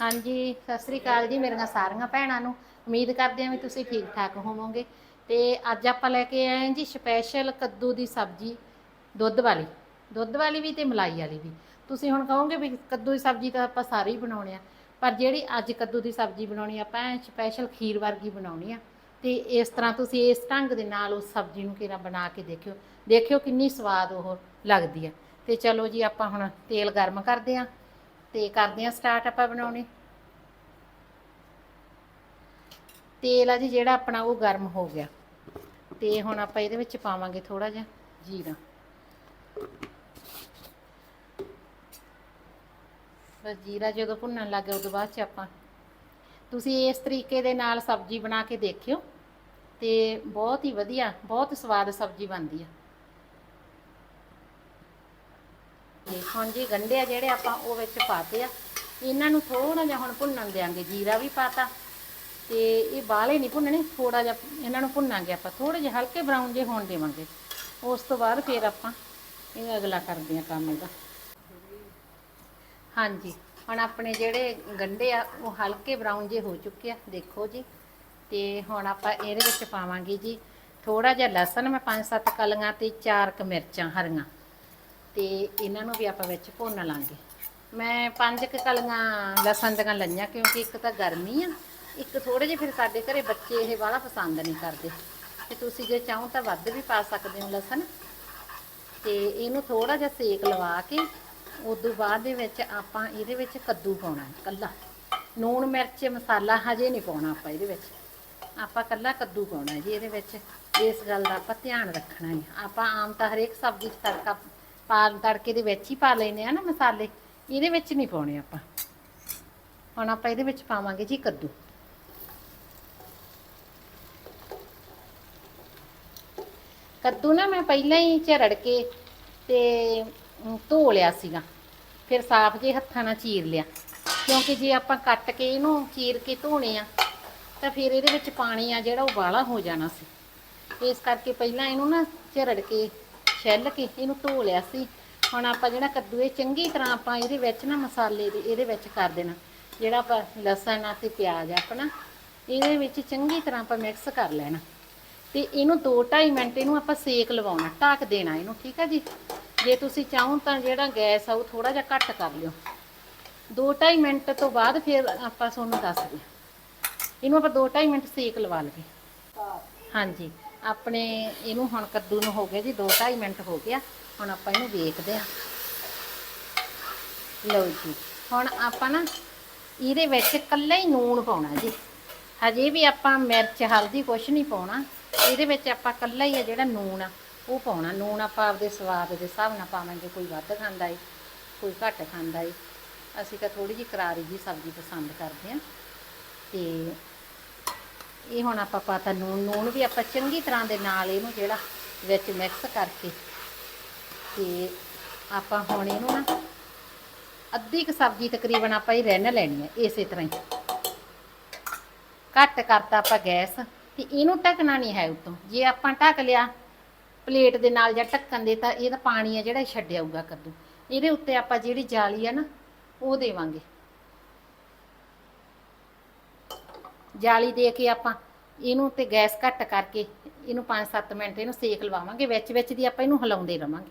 ਹਾਂਜੀ ਸਤਿ ਸ੍ਰੀ ਅਕਾਲ ਜੀ ਮੇਰੀਆਂ ਸਾਰੀਆਂ ਭੈਣਾਂ ਨੂੰ। ਉਮੀਦ ਕਰਦੇ ਹਾਂ ਵੀ ਤੁਸੀਂ ਠੀਕ ਠਾਕ ਹੋਵੋਗੇ। ਤੇ ਅੱਜ ਆਪਾਂ ਲੈ ਕੇ ਆਏ ਹਾਂ ਜੀ ਸਪੈਸ਼ਲ ਕੱਦੂ ਦੀ ਸਬਜ਼ੀ ਦੁੱਧ ਵਾਲੀ। ਦੁੱਧ ਵਾਲੀ ਵੀ ਤੇ ਮਲਾਈ ਵਾਲੀ ਵੀ। ਤੁਸੀਂ ਹੁਣ ਕਹੋਗੇ ਵੀ ਕੱਦੂ ਦੀ ਸਬਜ਼ੀ ਤਾਂ ਆਪਾਂ ਸਾਰੇ ਹੀ ਬਣਾਉਣੇ ਆ। ਪਰ ਜਿਹੜੀ ਅੱਜ ਕੱਦੂ ਦੀ ਸਬਜ਼ੀ ਬਣਾਉਣੀ ਆ, ਆਪਾਂ ਸਪੈਸ਼ਲ ਖੀਰ ਵਰਗੀ ਬਣਾਉਣੀ ਆ। ਤੇ ਇਸ ਤਰ੍ਹਾਂ ਤੁਸੀਂ ਇਸ ਢੰਗ ਦੇ ਨਾਲ ਉਸ ਸਬਜ਼ੀ ਨੂੰ ਕਿਰਾ ਬਣਾ ਕੇ ਦੇਖਿਓ। ਦੇਖਿਓ ਕਿੰਨੀ ਸਵਾਦ ਉਹ ਲੱਗਦੀ ਆ। ਤੇ ਚਲੋ ਜੀ ਆਪਾਂ ਹੁਣ ਤੇਲ ਗਰਮ ਕਰਦੇ ਆ ਤੇ ਕਰਦੇ ਆ ਸਟਾਰਟ ਆਪਾਂ ਬਣਾਉਣੀ। ਤੇਲ ਆ ਜੀ ਜਿਹੜਾ ਆਪਣਾ ਉਹ ਗਰਮ ਹੋ ਗਿਆ। ਤੇ ਹੁਣ ਆਪਾਂ ਇਹਦੇ ਵਿੱਚ ਪਾਵਾਂਗੇ ਥੋੜਾ ਜਿਹਾ ਜੀਰਾ। ਬਸ ਜੀਰਾ ਜਦੋਂ ਭੁੰਨਣ ਲੱਗ ਗਿਆ, ਉਦੋਂ ਬਾਅਦ ਚ ਆਪਾਂ ਤੁਸੀਂ ਇਸ ਤਰੀਕੇ ਦੇ ਨਾਲ ਸਬਜ਼ੀ ਬਣਾ ਕੇ ਦੇਖਿਓ ਤੇ ਬਹੁਤ ਹੀ ਵਧੀਆ, ਬਹੁਤ ਸਵਾਦ ਸਬਜ਼ੀ ਬਣਦੀ ਆ ਤੇ ਹੁਣ ਜੀ ਗੰਢੇ ਆ ਜਿਹੜੇ ਆਪਾਂ ਉਹ ਵਿੱਚ ਪਾਤੇ ਆ। ਇਹਨਾਂ ਨੂੰ ਥੋੜਾ ਜਿਹਾ ਹੁਣ ਭੁੰਨਣ ਦਿਆਂਗੇ, ਜੀਰਾ ਵੀ ਪਾਤਾ। ਤੇ ਇਹ ਬਾਲੇ ਨਹੀਂ ਭੁੰਨਣੇ ਥੋੜਾ ਜਿਹਾ ਇਹਨਾਂ ਨੂੰ ਭੁੰਨਾਂਗੇ ਆਪਾਂ। ਥੋੜੇ ਜਿਹਾ ਹਲਕੇ ਬਰਾਊਨ ਜੇ ਹੋਣ ਦੇਵਾਂਗੇ। ਉਸ ਤੋਂ ਬਾਅਦ ਫਿਰ ਆਪਾਂ ਇਹ ਅਗਲਾ ਕਰਦੇ ਆ ਕੰਮ ਇਹਦਾ। ਹਾਂਜੀ, ਹੁਣ ਆਪਣੇ ਜਿਹੜੇ ਗੰਢੇ ਆ, ਉਹ ਹਲਕੇ ਬਰਾਊਨ ਜੇ ਹੋ ਚੁੱਕੇ ਆ, ਦੇਖੋ ਜੀ। ਤੇ ਹੁਣ ਆਪਾਂ ਇਹਦੇ ਵਿੱਚ ਪਾਵਾਂਗੇ ਜੀ। ਥੋੜਾ ਜਿਹਾ ਲਸਣ ਮੈਂ ਪੰਜ ਸੱਤ ਕਲੀਆਂ ਤੇ ਚਾਰ ਕ ਮਿਰਚਾਂ ਹਰੀਆਂ। ਤੇ ਇਹਨਾਂ ਨੂੰ ਵੀ ਆਪਾਂ ਵਿੱਚ ਭੁੰਨ ਲਾਂਗੇ। ਮੈਂ ਪੰਜ ਕੁ ਕਲੀਆਂ ਲਸਣ ਦੀਆਂ ਲਈਆਂ, ਕਿਉਂਕਿ ਇੱਕ ਤਾਂ ਗਰਮੀ ਆ, ਇੱਕ ਥੋੜੇ ਜਿਹੇ ਫਿਰ ਸਾਡੇ ਘਰੇ ਬੱਚੇ ਇਹ ਵਾਲਾ ਪਸੰਦ ਨਹੀਂ ਕਰਦੇ। ਤੇ ਤੁਸੀਂ ਜੇ ਚਾਹੋ ਤਾਂ ਵੱਧ ਵੀ ਪਾ ਸਕਦੇ ਹੋ ਲਸਣ। ਤੇ ਇਹਨੂੰ ਥੋੜਾ ਜਿਹਾ ਸੇਕ ਲਵਾ ਕੇ, ਉਦੋਂ ਬਾਅਦ ਦੇ ਵਿੱਚ ਆਪਾਂ ਇਹਦੇ ਵਿੱਚ ਕੱਦੂ ਪਾਉਣਾ ਹੈ, ਕੱਲਾ। ਨੂਣ ਮਿਰਚ, ਮਸਾਲਾ ਹਜੇ ਨਹੀਂ ਪਾਉਣਾ ਆਪਾਂ ਇਹਦੇ ਵਿੱਚ। ਆਪਾਂ ਕੱਲਾ ਕੱਦੂ ਪਾਉਣਾ ਜੀ ਇਹਦੇ ਵਿੱਚ। ਇਸ ਗੱਲ ਦਾ ਆਪਾਂ ਧਿਆਨ ਰੱਖਣਾ ਹੈ। ਆਪਾਂ ਆਮ ਤਾਂ ਹਰੇਕ ਸਬਜ਼ੀ 'ਚ ਤੜਕਾ ਪਾ ਤੜਕੇ ਦੇ ਵਿੱਚ ਹੀ ਪਾ ਲੈਨੇ ਆ ਨਾ ਮਸਾਲੇ, ਇਹਦੇ ਵਿੱਚ ਨਹੀਂ ਪਾਉਣੇ ਆਪਾਂ। ਹੁਣ ਆਪਾਂ ਇਹਦੇ ਵਿੱਚ ਪਾਵਾਂਗੇ ਜੀ ਕੱਦੂ। ਕੱਦੂ ਨਾ ਮੈਂ ਪਹਿਲਾਂ ਹੀ ਝਰੜ ਕੇ ਤੇ ਧੋ ਲਿਆ ਸੀਗਾ। ਫਿਰ ਸਾਫ਼ ਜੇ ਹੱਥਾਂ ਨਾਲ ਚੀਰ ਲਿਆ। ਕਿਉਂਕਿ ਜੇ ਆਪਾਂ ਕੱਟ ਕੇ ਇਹਨੂੰ ਚੀਰ ਕੇ ਧੋਣੇ ਆ, ਤਾਂ ਫਿਰ ਇਹਦੇ ਵਿੱਚ ਪਾਣੀ ਆ ਜਿਹੜਾ ਉਹ ਬਾਹਲਾ ਹੋ ਜਾਣਾ ਸੀ। ਇਸ ਕਰਕੇ ਪਹਿਲਾਂ ਇਹਨੂੰ ਨਾ ਝਰੜ ਕੇ ਛਿੱਲ ਕੇ ਇਹਨੂੰ ਧੋ ਲਿਆ ਸੀ। ਹੁਣ ਆਪਾਂ ਜਿਹੜਾ ਕੱਦੂ ਇਹ ਚੰਗੀ ਤਰ੍ਹਾਂ ਆਪਾਂ ਇਹਦੇ ਵਿੱਚ ਨਾ ਮਸਾਲੇ ਦੇ ਇਹਦੇ ਵਿੱਚ ਕਰ ਦੇਣਾ। ਜਿਹੜਾ ਆਪਾਂ ਲਸਣ ਆ ਤੇ ਪਿਆਜ਼ ਆ ਆਪਣਾ ਇਹਦੇ ਵਿੱਚ ਚੰਗੀ ਤਰ੍ਹਾਂ ਆਪਾਂ ਮਿਕਸ ਕਰ ਲੈਣਾ। ਤੇ ਇਹਨੂੰ 2-2.5 ਮਿੰਟ ਇਹਨੂੰ ਆਪਾਂ ਸੇਕ ਲਵਾਉਣਾ ਢੱਕ ਦੇਣਾ ਇਹਨੂੰ ਠੀਕ ਹੈ ਜੀ? ਜੇ ਤੁਸੀਂ ਚਾਹੋ ਤਾਂ ਜਿਹੜਾ ਗੈਸ ਆ ਉਹ ਥੋੜਾ ਜਿਹਾ ਘੱਟ ਕਰ ਲਿਓ। 2-2.5 ਮਿੰਟ ਤੋਂ ਬਾਅਦ ਫਿਰ ਆਪਾਂ ਤੁਹਾਨੂੰ ਦੱਸਦੇ ਹਾਂ। ਇਹਨੂੰ ਆਪਾਂ 2-2.5 ਮਿੰਟ ਸੇਕ ਲਵਾ ਲਈਏ। ਹਾਂਜੀ। ਆਪਣੇ ਇਹਨੂੰ ਹੁਣ ਕੱਦੂ ਨੂੰ ਹੋ ਗਿਆ ਜੀ 2-2.5 ਮਿੰਟ ਹੋ ਗਿਆ। ਹੁਣ ਆਪਾਂ ਇਹਨੂੰ ਵੇਖਦੇ ਹਾਂ। ਲਓ ਜੀ, ਹੁਣ ਆਪਾਂ ਨਾ ਇਹਦੇ ਵਿੱਚ ਕੱਲਾ ਹੀ ਨੂਣ ਪਾਉਣਾ ਜੀ। ਹਜੇ ਵੀ ਆਪਾਂ ਮਿਰਚ, ਹਲਦੀ ਕੁਛ ਨਹੀਂ ਪਾਉਣਾ। ਇਹਦੇ ਵਿੱਚ ਆਪਾਂ ਕੱਲਾ ਹੀ ਆ ਜਿਹੜਾ ਨੂਣ ਆ, ਉਹ ਪਾਉਣਾ। ਨੂਣ ਆਪਾਂ ਆਪਦੇ ਸਵਾਦ ਦੇ ਹਿਸਾਬ ਨਾਲ ਪਾਵਾਂਗੇ ਕੋਈ ਵੱਧ ਖਾਂਦਾ ਏ, ਕੋਈ ਘੱਟ ਖਾਂਦਾ ਏ। ਅਸੀਂ ਤਾਂ ਥੋੜੀ ਜਿਹੀ ਕਰਾਰੀ ਜੀ ਸਬਜ਼ੀ ਪਸੰਦ ਕਰਦੇ ਆ ਤੇ ਇਹ ਹੁਣ ਆਪਾਂ ਪਾਤਾ ਨੂਣ ਨੂਣ ਵੀ ਆਪਾਂ ਚੰਗੀ ਤਰ੍ਹਾਂ ਦੇ ਨਾਲ ਇਹਨੂੰ ਜਿਹੜਾ ਵਿੱਚ ਮਿਕਸ ਕਰਕੇ ਤੇ ਆਪਾਂ ਹੁਣ ਇਹਨੂੰ ਨਾ ਅੱਧੀ ਕੁ ਸਬਜ਼ੀ ਤਕਰੀਬਨ ਆਪਾਂ ਹੀ ਰਹਿਣ ਲੈਣੀ ਹੈ, ਇਸੇ ਤਰ੍ਹਾਂ ਹੀ। ਘੱਟ ਕਰਤਾ ਆਪਾਂ ਗੈਸ ਤੇ ਇਹਨੂੰ ਢੱਕਣਾ ਨਹੀਂ ਹੈ ਉਤੋਂ। ਜੇ ਆਪਾਂ ਢੱਕ ਲਿਆ ਪਲੇਟ ਦੇ ਨਾਲ ਜਾਂ ਢੱਕਣ ਦੇ ਤਾਂ ਇਹਦਾ ਪਾਣੀ ਆ ਜਿਹੜਾ ਇਹ ਛੱਡ ਆਊਗਾ ਕੱਦੂ। ਇਹਦੇ ਉੱਤੇ ਆਪਾਂ ਜਿਹੜੀ ਜਾਲੀ ਆ ਨਾ, ਉਹ ਦੇਵਾਂਗੇ। ਜਾਲੀ ਦੇ ਕੇ ਆਪਾਂ ਇਹਨੂੰ ਤੇ ਗੈਸ ਘੱਟ ਕਰਕੇ ਇਹਨੂੰ 5-7 ਮਿੰਟ ਇਹਨੂੰ ਸੇਕ ਲਵਾਵਾਂਗੇ, ਵਿੱਚ ਵਿੱਚ ਦੀ ਆਪਾਂ ਇਹਨੂੰ ਹਿਲਾਉਂਦੇ ਰਵਾਂਗੇ।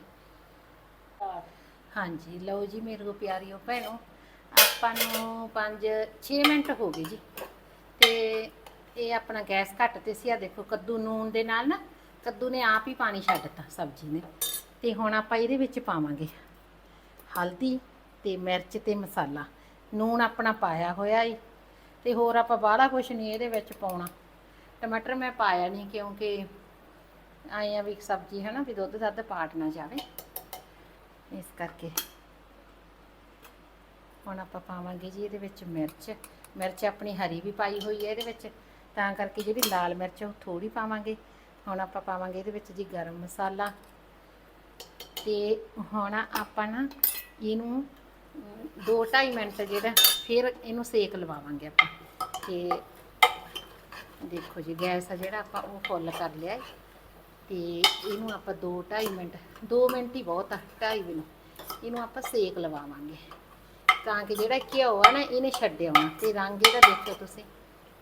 ਹਾਂਜੀ, ਲਓ ਜੀ ਮੇਰੇ ਕੋ ਪਿਆਰੀਓ ਭੈਣੋ, ਆਪਾਂ ਨੂੰ 5-6 ਮਿੰਟ ਹੋ ਗਏ ਜੀ। ਤੇ ਇਹ ਆਪਣਾ ਗੈਸ ਘੱਟ ਤੇ ਸੀ ਆ ਦੇਖੋ ਕੱਦੂ ਨੂਨ ਦੇ ਨਾਲ ਨਾ, ਕੱਦੂ ਨੇ ਆਪ ਹੀ ਪਾਣੀ ਛੱਡਤਾ ਸਬਜ਼ੀ ਨੇ। ਤੇ ਹੁਣ ਆਪਾਂ ਇਹਦੇ ਵਿੱਚ ਪਾਵਾਂਗੇ ਹਲਦੀ ਤੇ ਮਿਰਚ ਤੇ ਮਸਾਲਾ। ਨੂਨ ਆਪਣਾ ਪਾਇਆ ਹੋਇਆ ਏ। ਤੇ ਹੋਰ ਆਪਾਂ ਬਾਹਲਾ ਕੁਝ ਨਹੀਂ ਇਹਦੇ ਵਿੱਚ ਪਾਉਣਾ। ਟਮਾਟਰ ਮੈਂ ਪਾਇਆ ਨਹੀਂ ਕਿਉਂਕਿ ਆਏ ਆ ਵੀ ਸਬਜ਼ੀ ਹੈ ਨਾ ਵੀ ਦੁੱਧ ਦੱਧ ਪਾਟ ਨਾ ਜਾਵੇ। ਇਸ ਕਰਕੇ ਹੁਣ ਆਪਾਂ ਪਾਵਾਂਗੇ ਜੀ ਇਹਦੇ ਵਿੱਚ ਮਿਰਚ। ਮਿਰਚ ਆਪਣੀ ਹਰੀ ਵੀ ਪਾਈ ਹੋਈ ਹੈ ਇਹਦੇ ਵਿੱਚ। ਤਾਂ ਕਰਕੇ ਜਿਹੜੀ ਲਾਲ ਮਿਰਚ ਉਹ ਥੋੜੀ ਪਾਵਾਂਗੇ। ਹੁਣ ਆਪਾਂ ਪਾਵਾਂਗੇ ਇਹਦੇ ਵਿੱਚ ਜੀ ਗਰਮ ਮਸਾਲਾ। ਤੇ ਹੁਣ ਆਪਾਂ ਨਾ ਇਹਨੂੰ 2-2.5 ਮਿੰਟ ਜਿਹੜਾ ਫਿਰ ਇਹਨੂੰ ਸੇਕ ਲਵਾਵਾਂਗੇ ਆਪਾਂ। ਤੇ ਦੇਖੋ ਜੀ, ਗੈਸ ਆ ਜਿਹੜਾ ਆਪਾਂ ਉਹ ਫੁੱਲ ਕਰ ਲਿਆ ਹੈ ਤੇ ਇਹਨੂੰ ਆਪਾਂ 2-2.5 ਮਿੰਟ 2 ਮਿੰਟ ਹੀ ਬਹੁਤ ਆ 2.5 ਮਿੰਟ ਇਹਨੂੰ ਆਪਾਂ ਸੇਕ ਲਵਾਵਾਂਗੇ। ਤਾਂ ਕਿ ਜਿਹੜਾ ਘਿਓ ਆ ਨਾ, ਇਹਨੇ ਛੱਡ ਆਉਣਾ ਤੇ ਰੰਗ ਇਹਦਾ ਦੇਖੋ ਤੁਸੀਂ,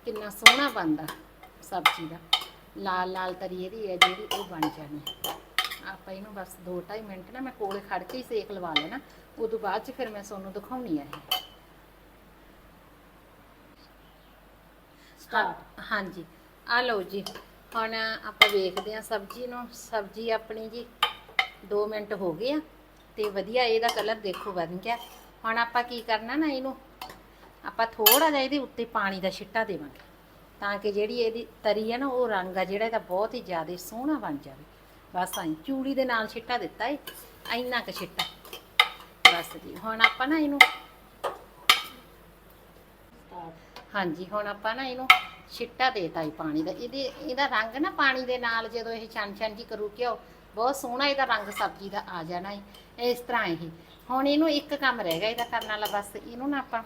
ਕਿੰਨਾ ਸੋਹਣਾ ਬਣਦਾ ਸਬਜ਼ੀ ਦਾ। ਲਾਲ ਲਾਲ ਤਰੀ ਇਹਦੀ ਹੈ ਜਿਹੜੀ, ਉਹ ਬਣ ਜਾਣੀ। ਆਪਾਂ ਇਹਨੂੰ ਬਸ 2-2.5 ਮਿੰਟ ਨਾ, ਮੈਂ ਕੋਲੇ ਖੜ ਕੇ ਹੀ ਸੇਕ ਲਵਾ ਲੈਣਾ। ਉਦੋਂ ਬਾਅਦ ਚ ਫਿਰ ਮੈਂ ਤੁਹਾਨੂੰ ਦਿਖਾਉਣੀ ਆ ਇਹ। ਸਟਾਰਟ ਹਾਂਜੀ। ਆ ਲਓ ਜੀ, ਹੁਣ ਆਪਾਂ ਵੇਖਦੇ ਆ ਸਬਜ਼ੀ ਨੂੰ। ਸਬਜ਼ੀ ਆਪਣੀ ਜੀ 2 ਮਿੰਟ ਹੋ ਗਏ ਆ ਤੇ ਵਧੀਆ ਇਹਦਾ ਕਲਰ ਦੇਖੋ ਬਣ ਗਿਆ। ਹੁਣ ਆਪਾਂ ਕੀ ਕਰਨਾ ਨਾ ਇਹਨੂੰ? ਆਪਾਂ ਥੋੜਾ ਜਿਹਾ ਇਹਦੇ ਉੱਤੇ ਪਾਣੀ ਦਾ ਛਿੱਟਾ ਦੇਵਾਂਗੇ ਤਾਂ ਕਿ ਜਿਹੜੀ ਇਹਦੀ ਤਰੀ ਹੈ ਨਾ, ਉਹ ਰੰਗ ਆ ਜਿਹੜਾ ਇਹਦਾ ਬਹੁਤ ਹੀ ਜ਼ਿਆਦਾ ਸੋਹਣਾ ਬਣ ਜਾਵੇ। ਬਸ ਆਈ ਚੂੜੀ ਦੇ ਨਾਲ ਛਿੱਟਾ ਦਿੱਤਾ ਏ, ਇੰਨਾ ਕੁ ਛਿੱਟਾ। ਬਸ ਜੀ, ਹੁਣ ਆਪਾਂ ਨਾ ਇਹਨੂੰ ਸਟਾਰਟ ਹਾਂਜੀ, ਹੁਣ ਆਪਾਂ ਨਾ ਇਹਨੂੰ ਛਿੱਟਾ ਦੇਤਾ ਹੀ ਪਾਣੀ ਦਾ। ਇਹਦੇ, ਇਹਦਾ ਰੰਗ ਨਾ ਪਾਣੀ ਦੇ ਨਾਲ ਜਦੋਂ ਇਹ ਛਣ ਛਣ ਜੀ ਕਰੂ ਘਿਓ ਬਹੁਤ ਸੋਹਣਾ ਇਹਦਾ ਰੰਗ ਸਬਜ਼ੀ ਦਾ ਆ ਜਾਣਾ ਹੈ ਇਸ ਤਰ੍ਹਾਂ ਇਹ। ਹੁਣ ਇਹਨੂੰ ਇੱਕ ਕੰਮ ਰਹਿ ਗਿਆ, ਇਹਦਾ ਕਰਨ ਵਾਲਾ ਬਸ ਇਹਨੂੰ ਨਾ ਆਪਾਂ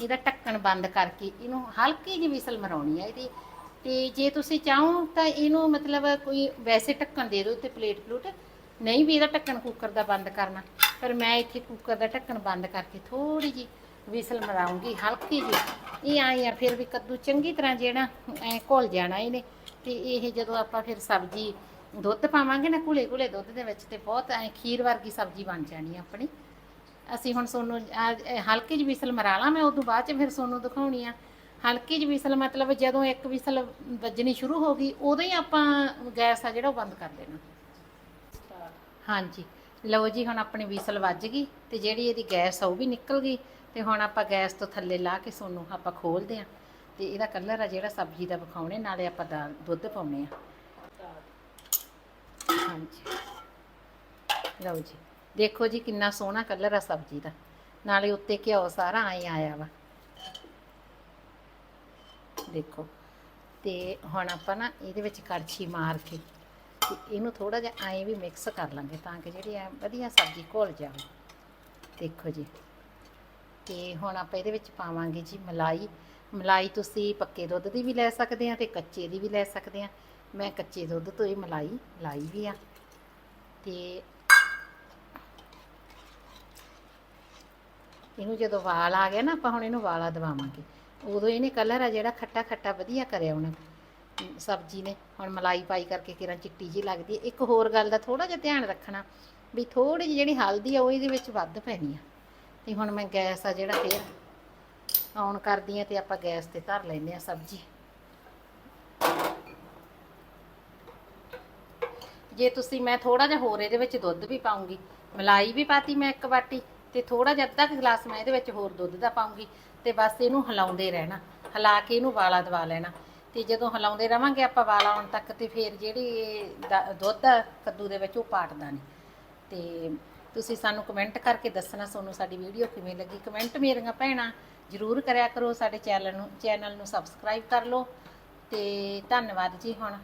ਇਹਦਾ ਢੱਕਣ ਬੰਦ ਕਰਕੇ ਇਹਨੂੰ ਹਲਕੀ ਜਿਹੀ ਵਿਸਲ ਮਰਾਉਣੀ ਹੈ ਇਹਦੀ। ਤੇ ਜੇ ਤੁਸੀਂ ਚਾਹੋ ਤਾਂ ਇਹਨੂੰ ਮਤਲਬ ਕੋਈ ਵੈਸੇ ਢੱਕਣ ਦੇ ਦਿਓ ਤੇ ਪਲੇਟ ਪਲੂਟ। ਨਹੀਂ ਵੀ ਇਹਦਾ ਢੱਕਣ ਕੁੱਕਰ ਦਾ ਬੰਦ ਕਰਨਾ। ਪਰ ਮੈਂ ਇੱਥੇ ਕੁੱਕਰ ਦਾ ਢੱਕਣ ਬੰਦ ਕਰਕੇ ਥੋੜੀ ਜੀ ਵਿਸਲ ਮਰਾਉਂਗੀ ਹਲਕੀ ਜੀ ਇਹ ਆਏ ਆ ਫਿਰ ਵੀ ਕੱਦੂ ਚੰਗੀ ਤਰ੍ਹਾਂ ਜਿਹੜਾ ਐ ਘੁਲ ਜਾਣਾ ਇਹਨੇ ਤੇ ਇਹ ਜਦੋਂ ਆਪਾਂ ਫਿਰ ਸਬਜ਼ੀ ਦੁੱਧ ਪਾਵਾਂਗੇ ਨਾ ਘੁਲੇ ਘੁਲੇ ਦੁੱਧ ਦੇ ਵਿੱਚ ਤੇ ਬਹੁਤ ਐ ਖੀਰ ਵਰਗੀ ਸਬਜ਼ੀ ਬਣ ਜਾਣੀ ਆਪਣੀ। ਅਸੀਂ ਹੁਣ ਸੋਨੂੰ ਹਲਕੀ ਜਿਹੀ ਵਿਸਲ ਮਰਾ ਲਾਂ ਮੈਂ ਉਦੋਂ ਬਾਅਦ ਚ ਫਿਰ ਸੋਨੂੰ ਦਿਖਾਉਣੀ ਆ। ਹਲਕੀ ਜਿਹੀ ਵਿਸਲ ਮਤਲਬ ਜਦੋਂ ਇੱਕ ਵਿਸਲ ਵੱਜਣੀ ਸ਼ੁਰੂ ਹੋ ਗਈ ਉਦੋਂ ਹੀ ਆਪਾਂ ਗੈਸ ਆ ਜਿਹੜਾ ਉਹ ਬੰਦ ਕਰ ਦੇਣਾ। ਹਾਂਜੀ। ਲਓ ਜੀ ਹੁਣ ਆਪਣੀ ਵਿਸਲ ਵੱਜ ਗਈ ਤੇ ਜਿਹੜੀ ਇਹਦੀ ਗੈਸ ਆ ਉਹ ਵੀ ਨਿਕਲ ਗਈ। ਤੇ ਹੁਣ ਆਪਾਂ ਗੈਸ ਤੋਂ ਥੱਲੇ ਲਾ ਕੇ ਸੋਨੂੰ ਆਪਾਂ ਖੋਲਦੇ ਆ ਤੇ ਇਹਦਾ ਕਲਰ ਆ ਜਿਹੜਾ ਸਬਜ਼ੀ ਦਾ ਵਿਖਾਉਣੇ, ਨਾਲੇ ਆਪਾਂ ਦਾਲ ਦੁੱਧ ਪਾਉਣੇ ਆ। ਹਾਂਜੀ। ਲਓ ਜੀ। ਦੇਖੋ ਜੀ ਕਿੰਨਾ ਸੋਹਣਾ ਕਲਰ ਆ ਸਬਜ਼ੀ ਦਾ। ਨਾਲੇ ਉੱਤੇ ਘਿਓ ਸਾਰਾ ਆਏ ਆਇਆ ਵਾ। ਦੇਖੋ। ਤੇ ਹੁਣ ਆਪਾਂ ਨਾ ਇਹਦੇ ਵਿੱਚ ਕੜਛੀ ਮਾਰ ਕੇ ਤੇ ਇਹਨੂੰ ਥੋੜਾ ਜਿਹਾ ਐਂ ਵੀ ਮਿਕਸ ਕਰ ਲਾਂਗੇ ਤਾਂ ਕਿ ਜਿਹੜੀ ਆ ਵਧੀਆ ਸਬਜ਼ੀ ਘੁਲ ਜਾਵੇ। ਦੇਖੋ ਜੀ। ਤੇ ਹੁਣ ਆਪਾਂ ਇਹਦੇ ਵਿੱਚ ਪਾਵਾਂਗੇ ਜੀ ਮਲਾਈ। ਮਲਾਈ ਤੁਸੀਂ ਪੱਕੇ ਦੁੱਧ ਦੀ ਵੀ ਲੈ ਸਕਦੇ ਆ ਤੇ ਕੱਚੇ ਦੀ ਵੀ ਲੈ ਸਕਦੇ ਆ। ਮੈਂ ਕੱਚੇ ਦੁੱਧ ਤੋਂ ਇਹ ਮਲਾਈ ਲਾਈ ਵੀ ਆ। ਤੇ ਇਹਨੂੰ ਜਦੋਂ ਵਾਲ ਆ ਗਿਆ ਨਾ, ਆਪਾਂ ਹੁਣ ਇਹਨੂੰ ਵਾਲਾ ਦਵਾਵਾਂਗੇ। ਉਦੋਂ ਇਹਨੇ ਕਲਰ ਆ ਜਿਹੜਾ ਖੱਟਾ ਖੱਟਾ ਵਧੀਆ ਕਰਿਆ ਉਹਨਾਂ ਸਬਜ਼ੀ ਨੇ। ਹੁਣ ਮਲਾਈ ਪਾਈ ਕਰਕੇ ਕਿਰਾਂ ਚਿੱਟੀ ਜੀ ਲੱਗਦੀ ਹੈ ਇੱਕ ਹੋਰ ਗੱਲ ਦਾ ਥੋੜਾ ਜਿਹਾ ਧਿਆਨ ਰੱਖਣਾ ਵੀ ਥੋੜੀ ਜਿਹੀ ਜਿਹੜੀ ਹਲਦੀ ਆ, ਉਹ ਇਹਦੇ ਵਿੱਚ ਵੱਧ ਪੈਣੀ ਆ। ਤੇ ਹੁਣ ਮੈਂ ਗੈਸ ਆ ਜਿਹੜਾ ਫੇਰ ਔਨ ਕਰਦੀ ਆ ਤੇ ਆਪਾਂ ਗੈਸ ਤੇ ਧਰ ਲੈਂਦੇ ਆ ਸਬਜ਼ੀ। ਜੇ ਤੁਸੀਂ ਮੈਂ ਥੋੜਾ ਜਿਹਾ ਹੋਰ ਇਹਦੇ ਵਿੱਚ ਦੁੱਧ ਵੀ ਪਾਉਂਗੀ, ਮਲਾਈ ਵੀ ਪਾਤੀ ਮੈਂ ਇੱਕ ਬਾਟੀ ਤੇ ਥੋੜਾ ਜਿਹਾ ਅੱਧਾ ਕੁ ਗਲਾਸ ਮੈਂ ਇਹਦੇ ਵਿੱਚ ਹੋਰ ਦੁੱਧ ਦਾ ਪਾਉਂਗੀ ਤੇ ਬਸ ਇਹਨੂੰ ਹਿਲਾਉਂਦੇ ਰਹਿਣਾ, ਹਿਲਾ ਕੇ ਇਹਨੂੰ ਵਾਲਾ ਦਵਾ ਲੈਣਾ। ਤੇ ਜਦੋਂ ਹਿਲਾਉਂਦੇ ਰਵਾਂਗੇ ਆਪਾਂ ਵਾਲਾ ਆਉਣ ਤੱਕ ਤੇ ਫਿਰ ਜਿਹੜੀ ਦੁੱਧ ਆ ਕੱਦੂ ਦੇ ਵਿੱਚ ਉਹ ਪਾਟਦਾ ਨਹੀਂ ਤੇ ਤੁਸੀਂ ਸਾਨੂੰ ਕਮੈਂਟ ਕਰਕੇ ਦੱਸਣਾ ਤੁਹਾਨੂੰ ਸਾਡੀ ਵੀਡੀਓ ਕਿਵੇਂ ਲੱਗੀ। ਕਮੈਂਟ ਮੇਰੀਆਂ ਭੈਣਾਂ ਜਰੂਰ ਕਰਿਆ ਕਰੋ ਸਾਡੇ ਚੈਨਲ ਨੂੰ ਚੈਨਲ ਨੂੰ ਸਬਸਕ੍ਰਾਈਬ ਕਰ ਲਓ ਤੇ ਧੰਨਵਾਦ ਜੀ ਹੁਣ।